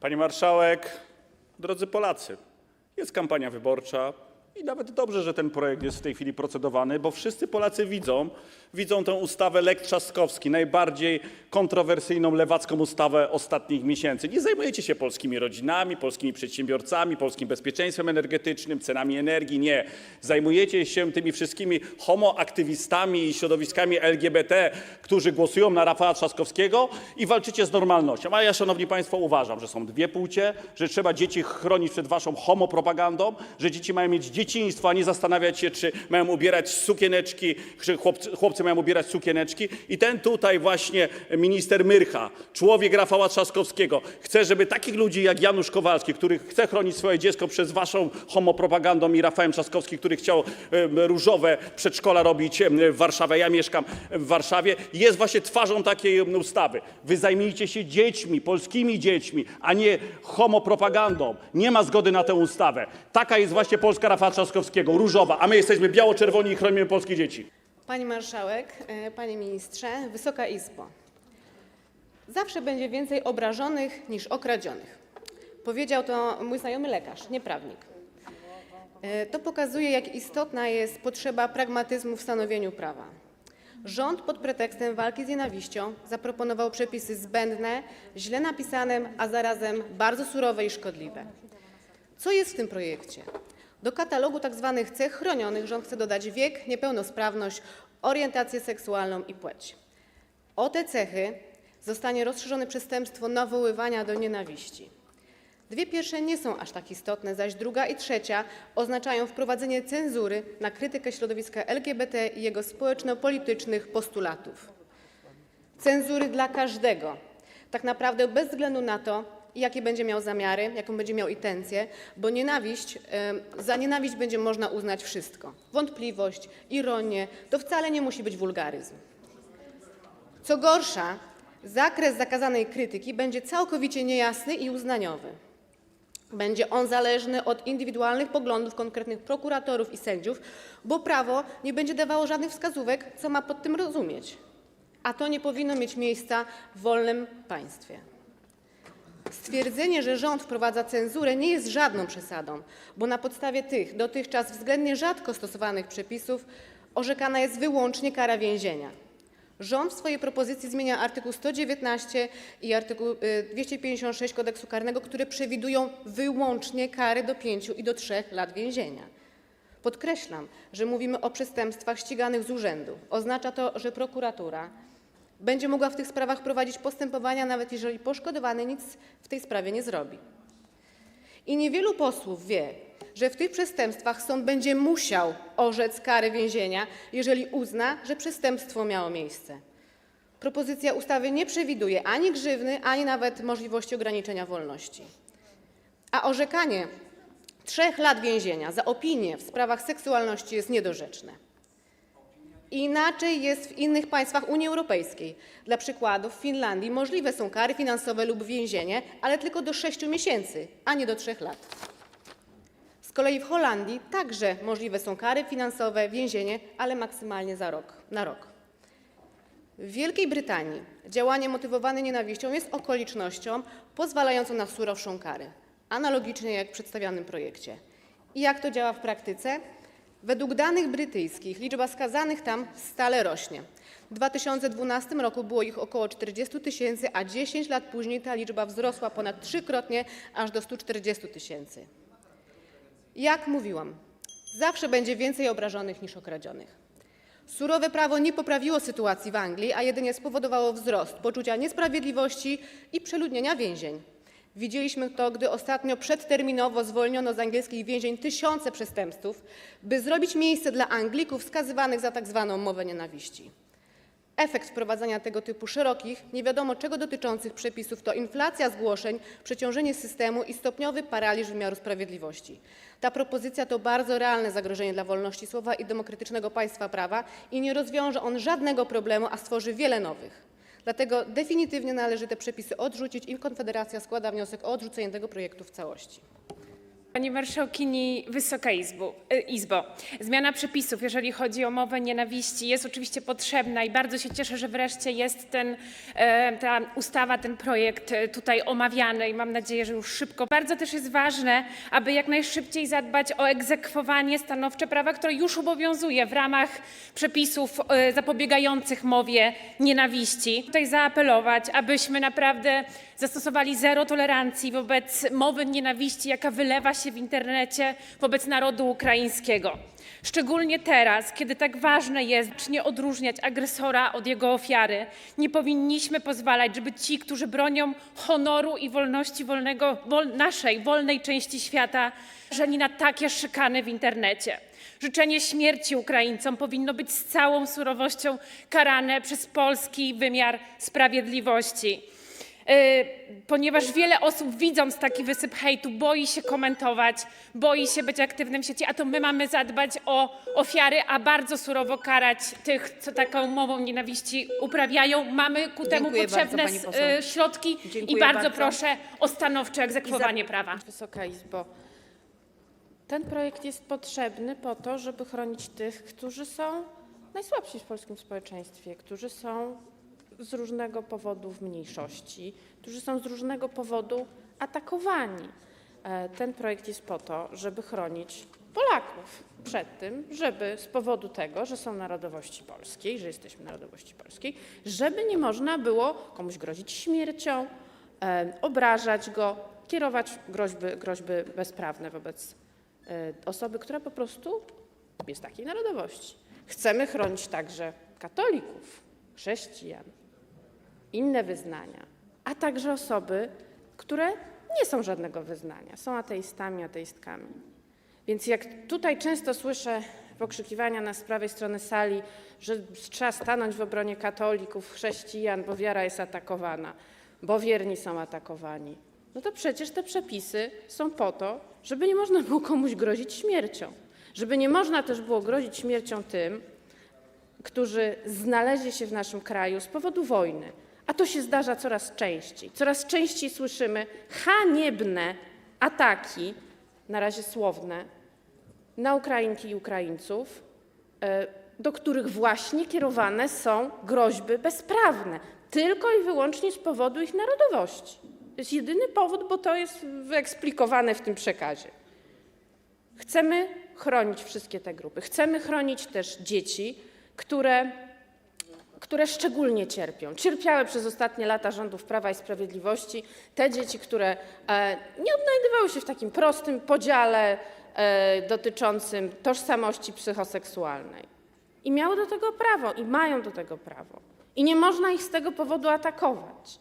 Pani marszałek, drodzy Polacy, jest kampania wyborcza i nawet dobrze, że ten projekt jest w tej chwili procedowany, bo wszyscy Polacy widzą, tę ustawę Lek Trzaskowski, najbardziej kontrowersyjną lewacką ustawę ostatnich miesięcy. Nie zajmujecie się polskimi rodzinami, polskimi przedsiębiorcami, polskim bezpieczeństwem energetycznym, cenami energii, nie. Zajmujecie się tymi wszystkimi homoaktywistami i środowiskami LGBT, którzy głosują na Rafała Trzaskowskiego i walczycie z normalnością. A ja, szanowni państwo, uważam, że są dwie płcie, że trzeba dzieci chronić przed waszą homopropagandą, że dzieci mają mieć dzieciństwo, a nie zastanawiać się, czy mają ubierać sukieneczki, czy chłopcy, mają ubierać sukieneczki. I ten tutaj właśnie minister Myrcha, człowiek Rafała Trzaskowskiego, chce, żeby takich ludzi jak Janusz Kowalski, który chce chronić swoje dziecko przed waszą homopropagandą i Rafałem Trzaskowskim, który chciał różowe przedszkola robić w Warszawie, ja mieszkam w Warszawie, jest właśnie twarzą takiej ustawy. Wy zajmijcie się dziećmi, polskimi dziećmi, a nie homopropagandą. Nie ma zgody na tę ustawę. Taka jest właśnie Polska Rafała Trzaskowskiego, różowa, a my jesteśmy biało-czerwoni i chronimy polskie dzieci. Pani marszałek, e, panie ministrze, Wysoka Izbo. Zawsze będzie więcej obrażonych niż okradzionych. Powiedział to mój znajomy lekarz, nie prawnik. E, To pokazuje, jak istotna jest potrzeba pragmatyzmu w stanowieniu prawa. Rząd pod pretekstem walki z nienawiścią zaproponował przepisy zbędne, źle napisane, a zarazem bardzo surowe i szkodliwe. Co jest w tym projekcie? Do katalogu tzw. cech chronionych rząd chce dodać wiek, niepełnosprawność, orientację seksualną i płeć. O te cechy zostanie rozszerzone przestępstwo nawoływania do nienawiści. Dwie pierwsze nie są aż tak istotne, zaś druga i trzecia oznaczają wprowadzenie cenzury na krytykę środowiska LGBT i jego społeczno-politycznych postulatów cenzury dla każdego, tak naprawdę bez względu na to, jakie będzie miał zamiary, jaką będzie miał intencję, bo nienawiść, za nienawiść będzie można uznać wszystko. Wątpliwość, ironię, to wcale nie musi być wulgaryzm. Co gorsza, zakres zakazanej krytyki będzie całkowicie niejasny i uznaniowy. Będzie on zależny od indywidualnych poglądów konkretnych prokuratorów i sędziów, bo prawo nie będzie dawało żadnych wskazówek, co ma pod tym rozumieć. A to nie powinno mieć miejsca w wolnym państwie. Stwierdzenie, że rząd wprowadza cenzurę, nie jest żadną przesadą, bo na podstawie tych dotychczas względnie rzadko stosowanych przepisów orzekana jest wyłącznie kara więzienia. Rząd w swojej propozycji zmienia artykuł 119 i y, 256 kodeksu karnego, które przewidują wyłącznie kary do 5 i do 3 lat więzienia. Podkreślam, że mówimy o przestępstwach ściganych z urzędu. Oznacza to, że prokuratura będzie mogła w tych sprawach prowadzić postępowania, nawet jeżeli poszkodowany nic w tej sprawie nie zrobi. I niewielu posłów wie, że w tych przestępstwach sąd będzie musiał orzec karę więzienia, jeżeli uzna, że przestępstwo miało miejsce. Propozycja ustawy nie przewiduje ani grzywny, ani nawet możliwości ograniczenia wolności. A orzekanie trzech lat więzienia za opinię w sprawach seksualności jest niedorzeczne. Inaczej jest w innych państwach Unii Europejskiej. Dla przykładu w Finlandii możliwe są kary finansowe lub więzienie, ale tylko do 6 miesięcy, a nie do 3 lat. Z kolei w Holandii także możliwe są kary finansowe, więzienie, ale maksymalnie za rok, na rok. W Wielkiej Brytanii działanie motywowane nienawiścią jest okolicznością pozwalającą na surowszą karę, analogicznie jak w przedstawionym projekcie. I jak to działa w praktyce? Według danych brytyjskich liczba skazanych tam stale rośnie. W 2012 roku było ich około 40 tysięcy, a 10 lat później ta liczba wzrosła ponad trzykrotnie, aż do 140 tysięcy. Jak mówiłam, zawsze będzie więcej obrażonych niż okradzionych. Surowe prawo nie poprawiło sytuacji w Anglii, a jedynie spowodowało wzrost poczucia niesprawiedliwości i przeludnienia więzień. Widzieliśmy to, gdy ostatnio przedterminowo zwolniono z angielskich więzień tysiące przestępców, by zrobić miejsce dla Anglików skazywanych za tak zwaną mowę nienawiści. Efekt wprowadzania tego typu szerokich, nie wiadomo czego dotyczących przepisów to inflacja zgłoszeń, przeciążenie systemu i stopniowy paraliż wymiaru sprawiedliwości. Ta propozycja to bardzo realne zagrożenie dla wolności słowa i demokratycznego państwa prawa i nie rozwiąże on żadnego problemu, a stworzy wiele nowych. Dlatego definitywnie należy te przepisy odrzucić i Konfederacja składa wniosek o odrzucenie tego projektu w całości. Pani Marszałkini, Wysoka Izbo, e, Izbo, zmiana przepisów, jeżeli chodzi o mowę nienawiści, jest oczywiście potrzebna i bardzo się cieszę, że wreszcie jest ten, e, ta ustawa, ten projekt e, tutaj omawiany i mam nadzieję, że już szybko. Bardzo też jest ważne, aby jak najszybciej zadbać o egzekwowanie stanowcze prawa, które już obowiązuje w ramach przepisów zapobiegających mowie nienawiści. Tutaj zaapelować, abyśmy naprawdę zastosowali zero tolerancji wobec mowy nienawiści, jaka wylewa się w internecie wobec narodu ukraińskiego. Szczególnie teraz, kiedy tak ważne jest, czy nie odróżniać agresora od jego ofiary, nie powinniśmy pozwalać, żeby ci, którzy bronią honoru i wolności wolnego, wol, naszej wolnej części świata, żeni na takie szykany w internecie. Życzenie śmierci Ukraińcom powinno być z całą surowością karane przez polski wymiar sprawiedliwości. Yy, ponieważ wiele osób widząc taki wysyp hejtu boi się komentować, boi się być aktywnym w sieci, a to my mamy zadbać o ofiary, a bardzo surowo karać tych, co taką mową nienawiści uprawiają. Mamy ku temu Dziękuję bardzo, potrzebne pani poseł. yy, środki i Dziękuję bardzo, bardzo. proszę o stanowcze egzekwowanie prawa. Wysoka Izbo, ten projekt jest potrzebny po to, żeby chronić tych, którzy są najsłabsi w polskim społeczeństwie, którzy są z różnego powodu w mniejszości, którzy są z różnego powodu atakowani. E, Ten projekt jest po to, żeby chronić Polaków przed tym, żeby z powodu tego, że są narodowości polskiej, że jesteśmy narodowości polskiej, żeby nie można było komuś grozić śmiercią, e, obrażać go, kierować groźby, groźby bezprawne wobec e, osoby, która po prostu jest takiej narodowości. Chcemy chronić także katolików, chrześcijan, inne wyznania, a także osoby, które nie są żadnego wyznania, są ateistami, ateistkami. Więc jak tutaj często słyszę pokrzykiwania na z prawej strony sali, że trzeba stanąć w obronie katolików, chrześcijan, bo wiara jest atakowana, bo wierni są atakowani, no to przecież te przepisy są po to, żeby nie można było komuś grozić śmiercią. Żeby nie można też było grozić śmiercią tym, którzy znaleźli się w naszym kraju z powodu wojny. A to się zdarza coraz częściej. Coraz częściej słyszymy haniebne ataki, na razie słowne, na Ukrainki i Ukraińców, e, do których właśnie kierowane są groźby bezprawne, tylko i wyłącznie z powodu ich narodowości. To jest jedyny powód, bo to jest wyeksplikowane w tym przekazie. Chcemy chronić wszystkie te grupy. Chcemy chronić też dzieci, które, które szczególnie cierpią. Cierpiały przez ostatnie lata rządów Prawa i Sprawiedliwości. Te dzieci, które e, nie odnajdywały się w takim prostym podziale e, dotyczącym tożsamości psychoseksualnej. I miały do tego prawo, i mają do tego prawo. I nie można ich z tego powodu atakować.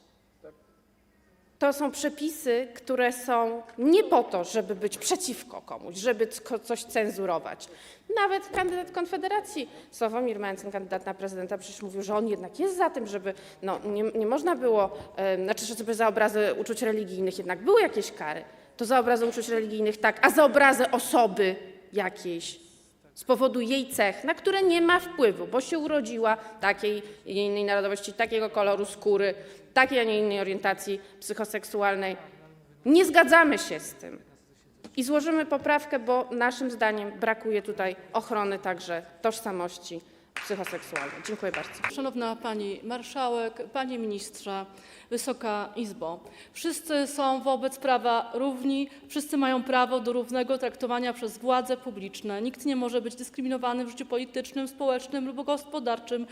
To są przepisy, które są nie po to, żeby być przeciwko komuś, żeby co- coś cenzurować. Nawet kandydat Konfederacji, Sławomir Mencen, kandydat na prezydenta, przecież mówił, że on jednak jest za tym, żeby no, nie, nie można było, e, znaczy, że żeby za obrazy uczuć religijnych jednak były jakieś kary, to za obrazy uczuć religijnych tak, a za obrazy osoby jakiejś z powodu jej cech, na które nie ma wpływu, bo się urodziła takiej i innej narodowości, takiego koloru skóry, takiej, a nie innej orientacji psychoseksualnej. Nie zgadzamy się z tym. I złożymy poprawkę, bo naszym zdaniem brakuje tutaj ochrony także tożsamości psychoseksualnej. Dziękuję bardzo. Szanowna Pani Marszałek, Panie Ministrze, Wysoka Izbo. Wszyscy są wobec prawa równi, wszyscy mają prawo do równego traktowania przez władze publiczne. Nikt nie może być dyskryminowany w życiu politycznym, społecznym lub gospodarczym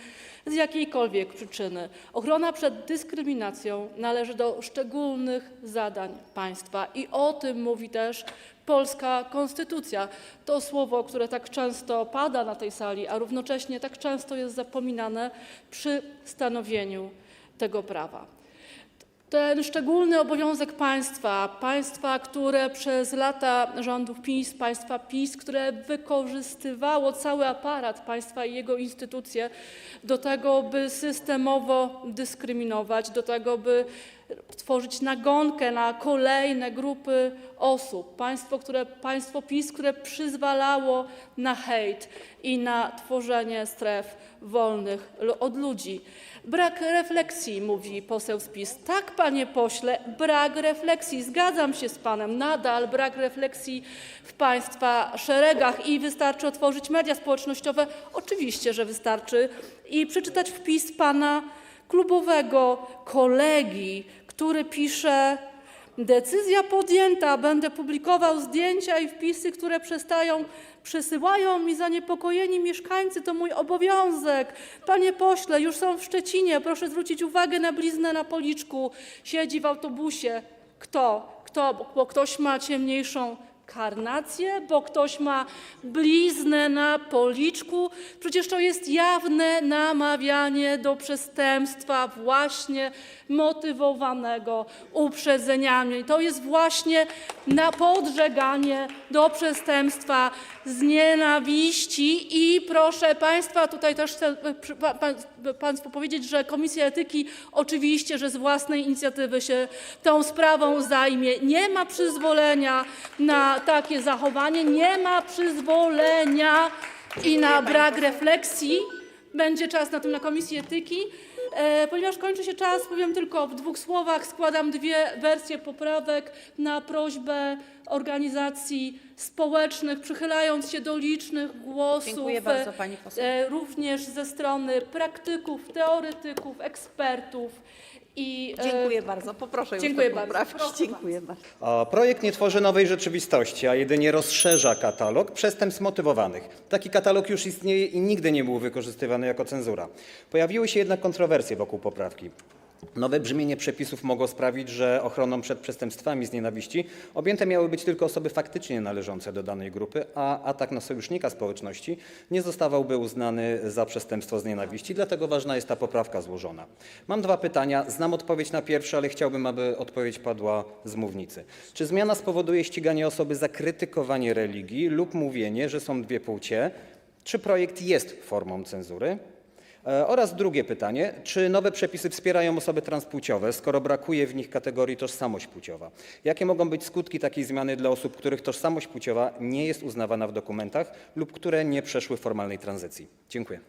z jakiejkolwiek przyczyny. Ochrona przed dyskryminacją należy do szczególnych zadań państwa i o tym mówi też polska konstytucja. To słowo, które tak często pada na tej sali, a równocześnie tak często jest zapominane przy stanowieniu tego prawa. Ten szczególny obowiązek państwa, państwa, które przez lata rządów PiS, państwa PiS, które wykorzystywało cały aparat państwa i jego instytucje do tego, by systemowo dyskryminować, do tego, by tworzyć nagonkę na kolejne grupy osób. Państwo, które, państwo PiS, które przyzwalało na hejt i na tworzenie stref wolnych od ludzi. Brak refleksji, mówi poseł z PiS. Tak, panie pośle, brak refleksji. Zgadzam się z panem. Nadal brak refleksji w państwa szeregach i wystarczy otworzyć media społecznościowe. Oczywiście, że wystarczy. I przeczytać wpis pana klubowego kolegi, który pisze Decyzja podjęta. Będę publikował zdjęcia i wpisy, które przestają, przesyłają mi zaniepokojeni mieszkańcy. To mój obowiązek. Panie pośle, już są w Szczecinie. Proszę zwrócić uwagę na bliznę na policzku. Siedzi w autobusie. Kto? Kto? Bo ktoś ma ciemniejszą karnację, bo ktoś ma bliznę na policzku. Przecież to jest jawne namawianie do przestępstwa właśnie motywowanego uprzedzeniami. To jest właśnie na podżeganie do przestępstwa z nienawiści i proszę Państwa, tutaj też chcę e, Państwu powiedzieć, że Komisja Etyki oczywiście, że z własnej inicjatywy się tą sprawą zajmie. Nie ma przyzwolenia na takie zachowanie, nie ma przyzwolenia i na brak refleksji. Będzie czas na tym na Komisji Etyki. E, ponieważ kończy się czas, powiem tylko w dwóch słowach. Składam dwie wersje poprawek na prośbę organizacji społecznych, przychylając się do licznych głosów. Dziękuję bardzo, pani poseł. e, Również ze strony praktyków, teoretyków, ekspertów. I, e, Dziękuję bardzo. Poproszę już dziękuję te bardzo. poprawki. Proszę Dziękuję bardzo. A Projekt nie tworzy nowej rzeczywistości, a jedynie rozszerza katalog przestępstw motywowanych. Taki katalog już istnieje i nigdy nie był wykorzystywany jako cenzura. Pojawiły się jednak kontrowersje wokół poprawki. Nowe brzmienie przepisów mogło sprawić, że ochroną przed przestępstwami z nienawiści objęte miały być tylko osoby faktycznie należące do danej grupy, a atak na sojusznika społeczności nie zostawałby uznany za przestępstwo z nienawiści, dlatego ważna jest ta poprawka złożona. Mam dwa pytania. Znam odpowiedź na pierwsze, ale chciałbym, aby odpowiedź padła z mównicy. Czy zmiana spowoduje ściganie osoby za krytykowanie religii lub mówienie, że są dwie płcie? Czy projekt jest formą cenzury? E, Oraz drugie pytanie, czy nowe przepisy wspierają osoby transpłciowe, skoro brakuje w nich kategorii tożsamość płciowa? Jakie mogą być skutki takiej zmiany dla osób, których tożsamość płciowa nie jest uznawana w dokumentach lub które nie przeszły formalnej tranzycji? Dziękuję.